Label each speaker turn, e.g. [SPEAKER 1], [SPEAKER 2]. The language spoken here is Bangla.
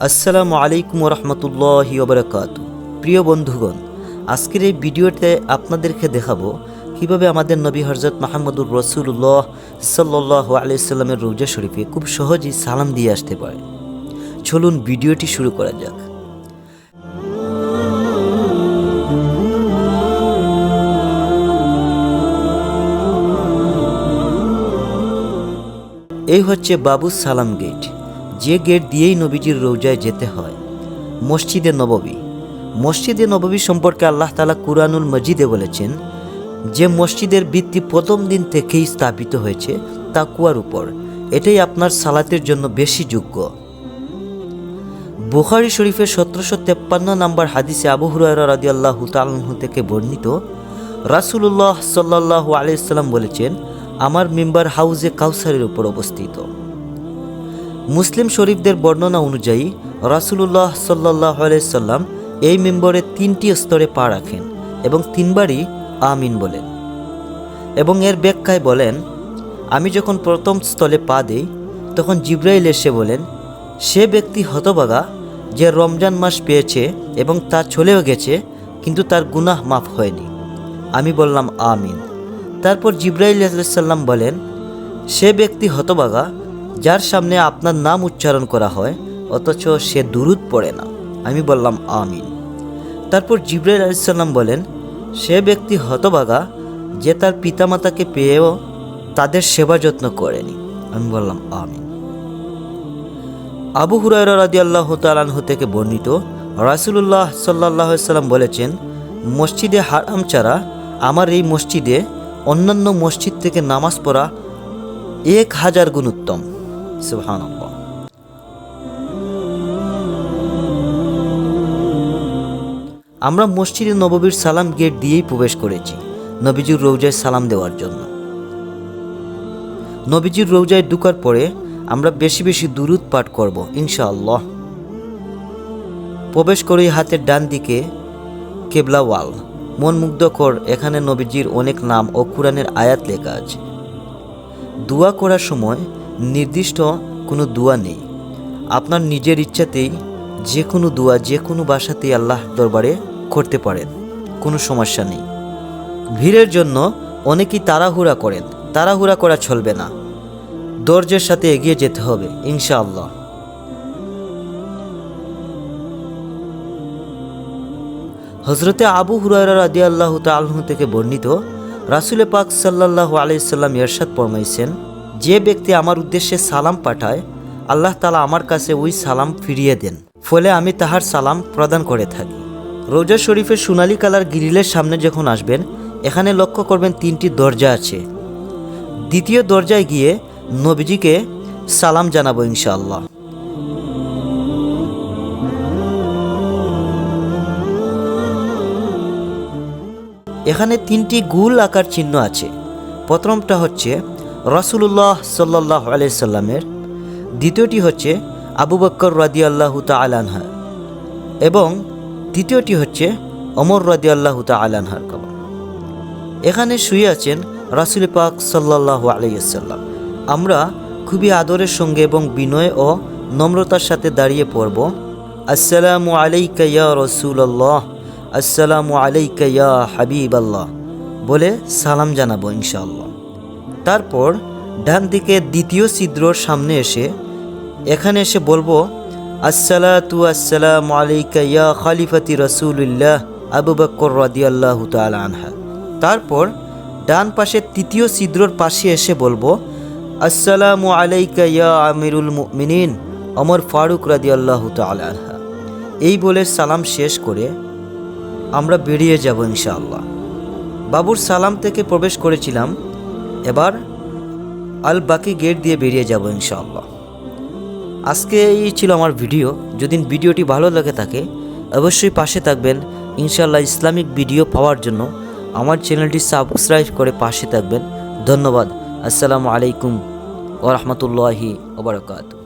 [SPEAKER 1] আসসালামু আলাইকুম রহমতুল্লাহি ওবরাকাত। প্রিয় বন্ধুগণ, আজকের এই ভিডিওতে আপনাদেরকে দেখাবো কীভাবে আমাদের নবী হজরত মাহমুদুর রসুল্লাহ সাল্লাহ আলাইসাল্লামের রোজা শরীফে খুব সহজেই সালাম দিয়ে আসতে পারে। চলুন ভিডিওটি শুরু করা যাক। এই হচ্ছে বাবু সালাম গেট। যে গেট দিয়েই নবীজির রৌজায় যেতে হয়, মসজিদে নববী। মসজিদে নববী সম্পর্কে আল্লাহ তালা কুরআনুল মজিদে বলেছেন, যে মসজিদের ভিত্তি প্রথম দিন থেকেই স্থাপিত হয়েছে তাকুয়ার উপর, এটাই আপনার সালাতের জন্য বেশি যোগ্য। বুখারি শরীফের সতেরোশো তেপ্পান্ন নম্বর হাদিসে আবু হুরায়রা রাদি আল্লাহ থেকে বর্ণিত, রাসুলুল্লাহ সাল্লাহ আলাইসাল্লাম বলেছেন, আমার মেম্বার হাউজে কাউসারের উপর অবস্থিত। মুসলিম শরীফদের বর্ণনা অনুযায়ী, রাসুলুল্লাহ সাল্লাহ আলাইসাল্লাম এই মেম্বরে তিনটি স্তরে পা রাখেন এবং তিনবারই আমিন বলেন। এবং এর ব্যাখ্যায় বলেন, আমি যখন প্রথম স্থলে পা দেই, তখন জিব্রাইল এসে বলেন, সে ব্যক্তি হতবাগা যে রমজান মাস পেয়েছে এবং তা চলেও গেছে, কিন্তু তার গুনাহ মাফ হয়নি। আমি বললাম, আমিন তারপর জিব্রাইল আলাইসাল্লাম বলেন, সে ব্যক্তি হতবাগা যার সামনে আপনার নাম উচ্চারণ করা হয়, অথচ সে দুরুদ পড়ে না। আমি বললাম, আমিন। তারপর জিব্রাইল আলাইসাল্লাম বলেন, সে ব্যক্তি হতভাগা যে তার পিতামাতাকে পেয়েও তাদের সেবা যত্ন করেনি। আমি বললাম, আমিন। আবু হুরায়রা রাদি আল্লাহ তালানহু থেকে বর্ণিত, রাসুলুল্লাহ সাল্লাহ সাল্লাম বলেছেন, মসজিদে হারাম ছাড়া আমার এই মসজিদে অন্যান্য মসজিদ থেকে নামাজ পড়া এক হাজার গুণ উত্তম। সুবহানাল্লাহ। আমরা মসজিদে নববীর সালাম গেট দিয়েই প্রবেশ করেছি, নবীজির রৌজায় সালাম দেওয়ার জন্য। নবীজির রৌজায় ঢুকার পরে আমরা বেশি বেশি দুরুদ পাঠ করব, ইনশাআল্লাহ। প্রবেশ করেই হাতের ডান দিকে কেবলা ওয়াল মন মুগ্ধকর এখানে নবীজির অনেক নাম ও কোরআনের আয়াত লেখা আছে। দোয়া করার সময় নির্দিষ্ট কোনো দোয়া নেই। আপনার নিজের ইচ্ছাতেই যে কোনো দোয়া যে কোনো বাসাতেই আল্লাহ দরবারে করতে পারেন, কোনো সমস্যা নেই। ভিড়ের জন্য অনেকেই তাড়াহুড়া করেন, তাড়াহুড়া করা চলবে না। দর্জের সাথে এগিয়ে যেতে হবে, ইনশাআল্লাহ। হজরতে আবু হুরায়রা রাদি আল্লাহ তালহু থেকে বর্ণিত রাসুলে পাক সাল্লাহ আলাইসাল্লাম এরশাদ ফরমাইছেন যে ব্যক্তি আমার উদ্দেশ্যে সালাম পাঠায়, আল্লাহ তালা আমার কাছে ওই সালাম ফিরিয়ে দেন। ফলে আমি তাহার সালাম প্রদান করে থাকি। রোজা শরীফের সোনালী কালার গ্রিলের সামনে যখন আসবেন, এখানে লক্ষ্য করবেন তিনটি দরজা আছে। দ্বিতীয় দরজায় গিয়ে নবীজিকে সালাম জানাব ইনশাআল্লাহ। এখানে তিনটি গুল আকার চিহ্ন আছে। প্রথমটা হচ্ছে রসুল্লাহ সাল্লাহ আলাইসাল্লামের দ্বিতীয়টি হচ্ছে আবু বক্কর রাদি আল্লাহ আলানহা এবং তৃতীয়টি হচ্ছে অমর রাদি আল্লাহ আলানহার কবর। এখানে শুয়ে আছেন রাসুল পাক সাল্লাহ আলাইসাল্লাম আমরা খুবই আদরের সঙ্গে এবং বিনয় ও নম্রতার সাথে দাঁড়িয়ে পড়ব। আসসালামু আলাইকা ইয়া রসুল্লাহ আসসালামু আলাইকা হাবিব আল্লাহ বলে সালাম জানাব ইনশাআল্লাহ। তারপর ডান দিকে দ্বিতীয় ছিদ্রর সামনে এসে এখানে এসে বলব, আসসালাতু আসসালামু আলাইকা ইয়া খালিফাতি রসুল্লাহ আবু বক্কর রাদিয়াল্লাহু তাআলা আনহা। তারপর ডান পাশে তৃতীয় ছিদ্রর পাশে এসে বলব, আসসালামু আলাইকা ইয়া আমিরুল মুমিনিন অমর ফারুক রাদিয়াল্লাহু তাআলা আনহা। এই বলে সালাম শেষ করে আমরা বেরিয়ে যাব ইনশাআল্লাহ। বাবুর সালাম থেকে প্রবেশ করেছিলাম। এবার আল বাকি গেট দিয়ে বেরিয়ে যাব ইনশাআল্লাহ। আজকে এই ছিল আমার ভিডিও। যদি ভিডিওটি ভালো লাগে থাকে, অবশ্যই পাশে থাকবেন। ইনশাআল্লাহ ইসলামিক ভিডিও পাওয়ার জন্য আমার চ্যানেলটি সাবস্ক্রাইব করে পাশে থাকবেন। ধন্যবাদ। আসসালামু আলাইকুম ওরহমতুল্লাহি ওবরাকাতু